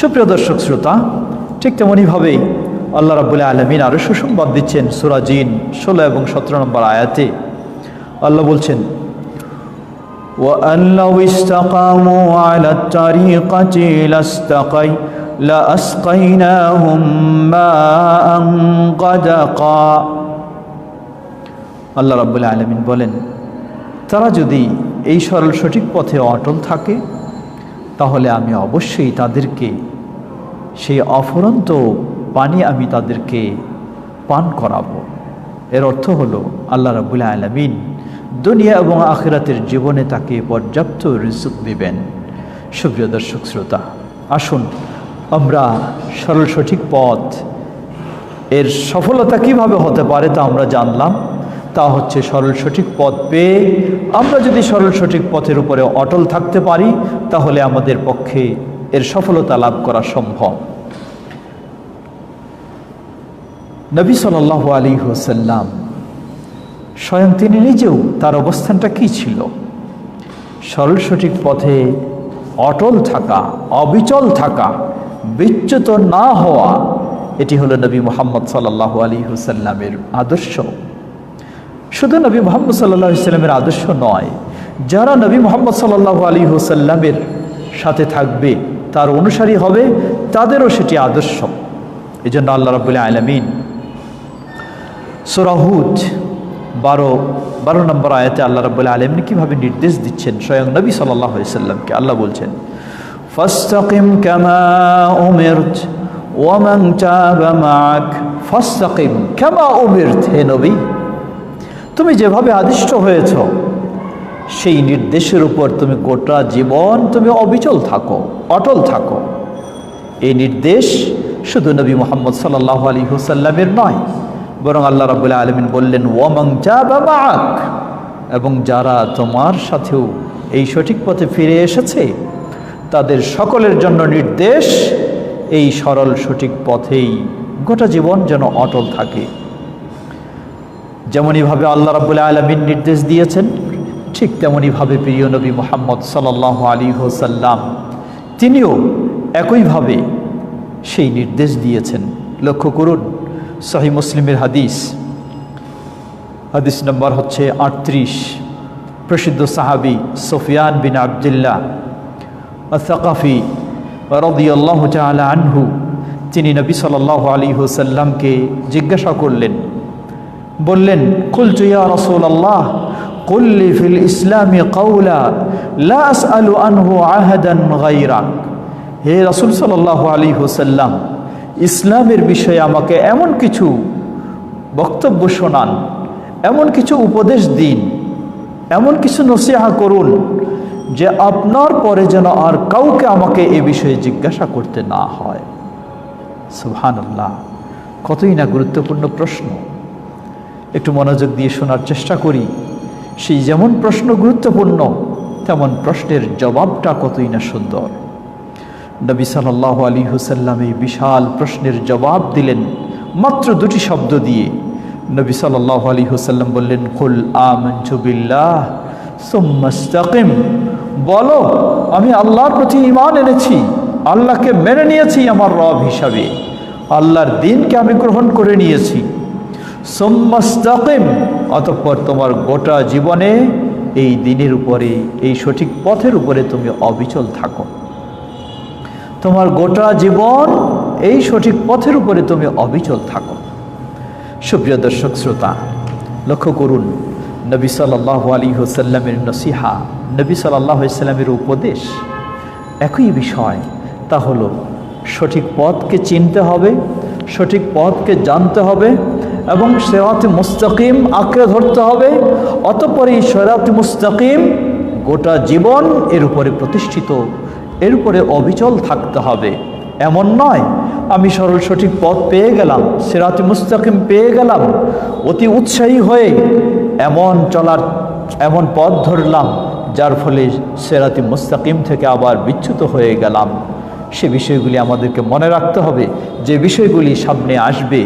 সুপ্রিয় দর্শক শ্রোতা ঠিক তেমনইভাবেই আল্লাহ রাবুল্লাহ আলমিন আরও সুসংবাদ দিচ্ছেন সুরাজিন ষোলো এবং সতেরো নম্বর আয়াতে আল্লাহ বলছেন وأن لو استقاموا على الطريقة لاستقي لأسقيناهم ماء غدقا আল্লাহ রাবুল্লাহ আলমিন বলেন তারা যদি এই সরল সঠিক পথে অটল থাকে তাহলে আমি অবশ্যই তাদেরকে সেই অফুরন্ত পানি আমি তাদেরকে পান করাবো। এর অর্থ হলো, আল্লাহ রাবুল্লাহ আলমিন দুনিয়া এবং আখিরাতের জীবনে তাকে পর্যাপ্ত রিজুক দিবেন। সুপ্রিয় দর্শক শ্রোতা, আসুন আমরা সরল সঠিক পথ, এর সফলতা কীভাবে হতে পারে তা আমরা জানলাম। তা হচ্ছে সরল সঠিক পথ পেয়ে আমরা যদি সরল সঠিক পথের উপরে অটল থাকতে পারি, তাহলে আমাদের পক্ষে এর সফলতা লাভ করা সম্ভব। নবী সাল্লাহ আলী হোসাল্লাম স্বয়ং তিনি নিজেও তার অবস্থানটা কি ছিল? সরল সঠিক পথে, অটল থাকা, অবিচল থাকা, বিচ্যুত না হওয়া, এটি হলো নবী মোহাম্মদ সাল্লাহ আলী হুসাল্লামের আদর্শ। শুধু নবী মোহাম্মদ সাল্লাহ ইসলামের আদর্শ নয়, যারা নবী মোহাম্মদ সাল্লাহ আলী হুসাল্লামের সাথে থাকবে তার অনুসারী হবে, তাদেরও সেটি আদর্শ। এই জন্য আল্লাহ রবুল্লাহ আলমিন সোরাহুদ বারো বারো নম্বর আয়াতে আল্লাহ রবুল্লাহ আলমিন কীভাবে নির্দেশ দিচ্ছেন? স্বয়ং নবী সাল্লাহসাল্লামকে আল্লাহ বলছেন, ফাস্তাকিম কামা ওমেরত ওয়ামাং চাবা মাক ফাস্তাকিম কামা ওমেরত হে নবী, তুমি যেভাবে আদিষ্ট হয়েছ সেই নির্দেশের উপর তুমি গোটা জীবন তুমি অবিচল থাকো, অটল থাকো। এই নির্দেশ শুধু নবী মোহাম্মদ সাল্লাহ আলী হুসাল্লামের নয়, বরং আল্লাহ রাবুল্লাহ আলমিন বললেন ওয়ামাং যা বাবাক এবং যারা তোমার সাথেও এই সঠিক পথে ফিরে এসেছে, তাদের সকলের জন্য নির্দেশ, এই সরল সঠিক পথেই গোটা জীবন যেন অটল থাকে। যেমনইভাবে আল্লাহ রাবুল্লাহ আলমিন নির্দেশ দিয়েছেন ঠিক তেমনইভাবে প্রিয় নবী মোহাম্মদ সাল্লাহ আলী হোসাল্লাম তিনিও একইভাবে সেই নির্দেশ দিয়েছেন। লক্ষ্য করুন, সহি মুসলিমের হাদিস। হাদিস নম্বর হচ্ছে আটত্রিশ। প্রসিদ্ধ সাহাবি সোফিয়ান বিন আবদুল্লাহ সাকাফি রদিয়াল্লাহ তালা আনহু, তিনি নবী সাল্লাহ আলী হুসাল্লামকে জিজ্ঞাসা করলেন, বললেন, কুলতু ইয়া রসুল আল্লাহ কুল্লি ফিল ইসলামী কৌলা লাস আলু আনহু আহাদান গাইরাক হে রসুল সাল্লাহ আলী হুসাল্লাম ইসলামের বিষয়ে আমাকে এমন কিছু বক্তব্য শোনান, এমন কিছু উপদেশ দিন, এমন কিছু নসিহা করুন যে আপনার পরে যেন আর কাউকে আমাকে এ বিষয়ে জিজ্ঞাসা করতে না হয়। সুবহানাল্লাহ, কতই না গুরুত্বপূর্ণ প্রশ্ন। একটু মনোযোগ দিয়ে শোনার চেষ্টা করি। সেই যেমন প্রশ্ন গুরুত্বপূর্ণ, তেমন প্রশ্নের জবাবটা কতই না সুন্দর। নবী সাল্লাহ আলী হুসাল্লাম এই বিশাল প্রশ্নের জবাব দিলেন মাত্র দুটি শব্দ দিয়ে। নবী সাল্লাহ আলী হুসাল্লাম বললেন, কুল আমজুবিল্লাহ বলো, আমি আল্লাহর প্রতি ইমান এনেছি, আল্লাহকে মেনে নিয়েছি আমার রব হিসাবে। আল্লাহর দিনকে আমি গ্রহণ করে নিয়েছি। সোম্মাস্তাকিম, অতঃপর তোমার গোটা জীবনে এই দিনের উপরে, এই সঠিক পথের উপরে তুমি অবিচল থাকো। তোমার গোটা জীবন এই সঠিক পথের উপরে তুমি অবিচল থাকো। সুপ্রিয় দর্শক শ্রোতা, লক্ষ্য করুন, নবী সাল্লাহ আলী হোসাল্লামের নসিহা, নবী সাল্লাহ উপদেশ। একই বিষয়, তা হলো সঠিক পথকে চিনতে হবে, সঠিক পথকে জানতে হবে এবং সেরাতে মুস্তাকিম আঁকড়ে ধরতে হবে অতপর এই সেরাতে মুস্তাকিম গোটা জীবন এর উপরে প্রতিষ্ঠিত, এর উপরে অবিচল থাকতে হবে। এমন নয়, আমি সরল সঠিক পথ পেয়ে গেলাম, সেরাতে মুস্তাকিম পেয়ে গেলাম, অতি উৎসাহী হয়ে এমন চলার, এমন পথ ধরলাম, যার ফলে সেরাতি মুস্তাকিম থেকে আবার বিচ্যুত হয়ে গেলাম। সে বিষয়গুলি আমাদেরকে মনে রাখতে হবে, যে বিষয়গুলি সামনে আসবে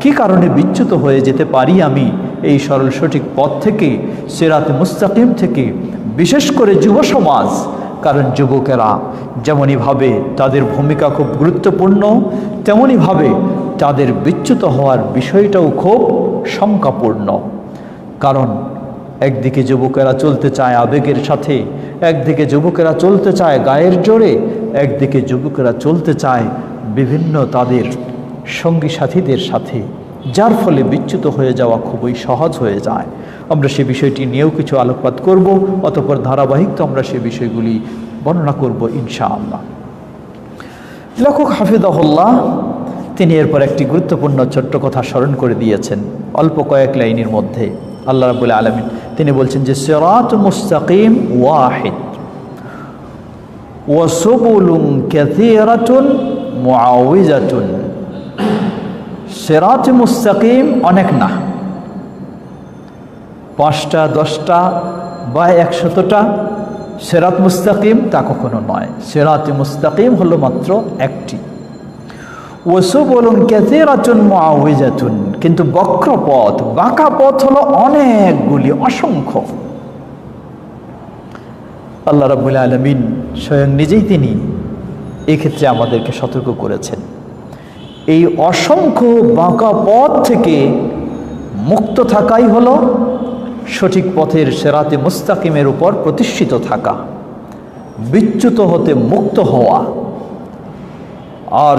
কি কারণে বিচ্যুত হয়ে যেতে পারি আমি? এই সরল সঠিক পথ থেকে, সেরাতে মুস্তাকিম থেকে, বিশেষ করে যুব সমাজ। কারণ যুবকেরা যেমনইভাবে তাদের ভূমিকা খুব গুরুত্বপূর্ণ, তেমনইভাবে তাদের বিচ্যুত হওয়ার বিষয়টাও খুব শঙ্কাপূর্ণ। কারণ একদিকে যুবকেরা চলতে চায় আবেগের সাথে, একদিকে যুবকেরা চলতে চায় গায়ের জোরে, একদিকে যুবকেরা চলতে চায় বিভিন্ন তাদের সঙ্গী সাথীদের সাথে, যার ফলে বিচ্যুত হয়ে যাওয়া খুবই সহজ হয়ে যায়। আমরা সে বিষয়টি নিয়েও কিছু আলোকপাত করব, অতপর ধারাবাহিক তো আমরা সে বিষয়গুলি বর্ণনা করব ইনশাআল্লাহ। লেখক হাফিদাহুল্লাহ তিনি এরপর একটি গুরুত্বপূর্ণ ছোট্ট কথা স্মরণ করে দিয়েছেন, অল্প কয়েক লাইনের মধ্যে। আল্লাহ রাবুল আলমিন তিনি বলছেন যে সেরাত মুস্তাকিম ওয়াহিদ ওয়াসুবুলুম ক্যাথিরাতুন মুআউইজাতুন সেরাত মুস্তাকিম অনেক না। পাঁচটা, দশটা বা একশতটা সেরাত মুস্তাকিম তা কখনো নয়। সেরাত মুস্তাকিম হলো মাত্র একটি। ওসু বলুন ক্যাথেরাচুন মুআউইজাতুন কিন্তু বক্র পথ, বাঁকা পথ হলো অনেকগুলি অসংখ্য। আল্লাহ রাবুল আলমিন স্বয়ং নিজেই তিনি এক্ষেত্রে আমাদেরকে সতর্ক করেছেন। এই অসংখ্য বাঁকা পথ থেকে মুক্ত থাকাই হলো সঠিক পথের সেরাতে মুস্তাকিমের উপর প্রতিষ্ঠিত থাকা, বিচ্যুত হতে মুক্ত হওয়া আর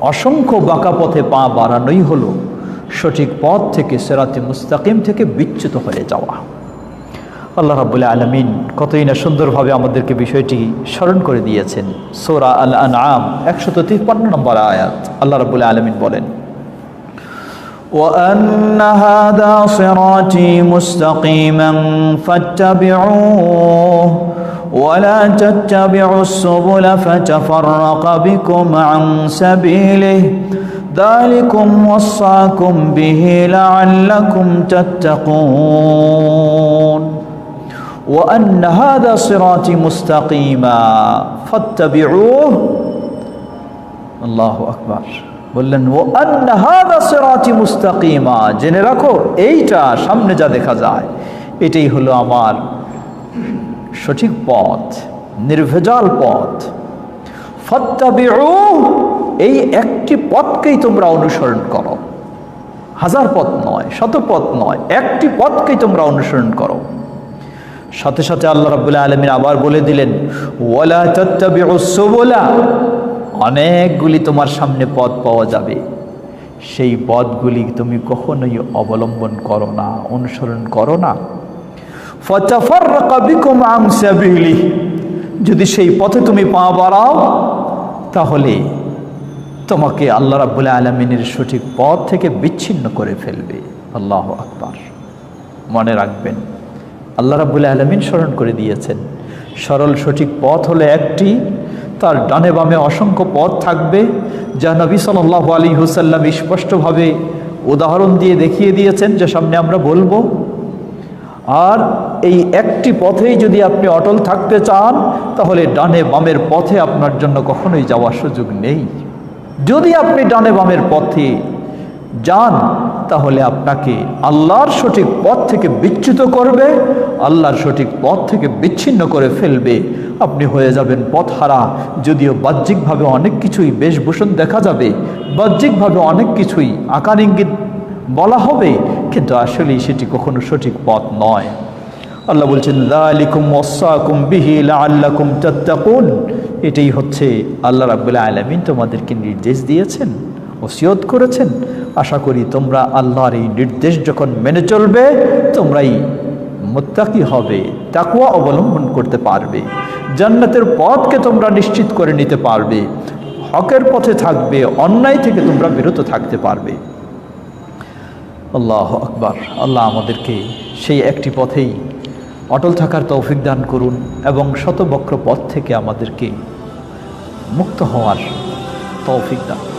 অসংখ্য বাঁকা পথে পা বাড়ানোই হলো সঠিক পথ থেকে সেরাতে মুস্তাকিম থেকে বিচ্যুত হয়ে যাওয়া। আল্লাহ রাবুল্লাহ আলমিন কতই না সুন্দরভাবে আমাদেরকে বিষয়টি স্মরণ করে দিয়েছেন সোরা আল আনআম একশত তিপ্পান্ন নম্বর আয়াত আল্লাহ রাবুল্লাহ আলমিন বলেন وأن هذا صراطي مستقيما فاتبعوه ولا تتبعوا السبل فتفرق بكم عن سبيله ذلكم وصاكم به لعلكم تتقون وأن هذا صراطي مستقيما فاتبعوه আল্লাহ আকবার বললেন ও আন্নাহাদা সিরাতি মুস্তাকিমা জেনে রাখো এইটা সামনে যা দেখা যায় এটাই হলো আমার সঠিক পথ নির্ভেজাল পথ ফত্তাবিউ এই একটি পথকেই তোমরা অনুসরণ করো হাজার পথ নয় শত পথ নয় একটি পথকেই তোমরা অনুসরণ করো সাথে সাথে আল্লাহ রাবুল্লাহ আলমিন আবার বলে দিলেন অনেকগুলি তোমার সামনে পথ পাওয়া যাবে। সেই পথগুলি তুমি কখনোই অবলম্বন করো না, অনুসরণ করো না। যদি সেই পথে তুমি পা বাড়াও, তাহলে তোমাকে আল্লাহ রাব্বুল আলমিনের সঠিক পথ থেকে বিচ্ছিন্ন করে ফেলবে। আল্লাহ আকবার। মনে রাখবেন আল্লাহ রাব্বুল আলমিন স্মরণ করে দিয়েছেন। সরল সঠিক পথ হলো একটি, তার ডানে বামে অসংখ্য পথ থাকবে, যা নবী সাল্লাহ আলী হুসাল্লাম স্পষ্টভাবে উদাহরণ দিয়ে দেখিয়ে দিয়েছেন, যে সামনে আমরা বলব। আর এই একটি পথেই যদি আপনি অটল থাকতে চান, তাহলে ডানে বামের পথে আপনার জন্য কখনোই যাওয়ার সুযোগ নেই। যদি আপনি ডানে বামের পথে যান তাহলে আপনাকে আল্লাহর সঠিক পথ থেকে বিচ্যুত করবে, আল্লাহর সঠিক পথ থেকে বিচ্ছিন্ন করে ফেলবে। আপনি হয়ে যাবেন পথহারা। যদিও বাহ্যিকভাবে অনেক কিছুই বেশভূষণ দেখা যাবে, বাহ্যিকভাবে অনেক কিছুই আকার ইঙ্গিত বলা হবে, কিন্তু আসলেই সেটি কখনো সঠিক পথ নয়। আল্লাহ বলছেন এটাই হচ্ছে আল্লাহ রাব্বুল আলামিন তোমাদেরকে নির্দেশ দিয়েছেন, ওসিয়ত করেছেন। আশা করি তোমরা আল্লাহর এই নির্দেশ যখন মেনে চলবে, তোমরাই মুত্তাকি হবে তাকুয়া অবলম্বন করতে পারবে, জান্নাতের পথকে তোমরা নিশ্চিত করে নিতে পারবে, হকের পথে থাকবে, অন্যায় থেকে তোমরা বিরত থাকতে পারবে। আল্লাহ আকবার। আল্লাহ আমাদেরকে সেই একটি পথেই অটল থাকার তৌফিক দান করুন এবং শতবক্র পথ থেকে আমাদেরকে মুক্ত হওয়ার তৌফিক দান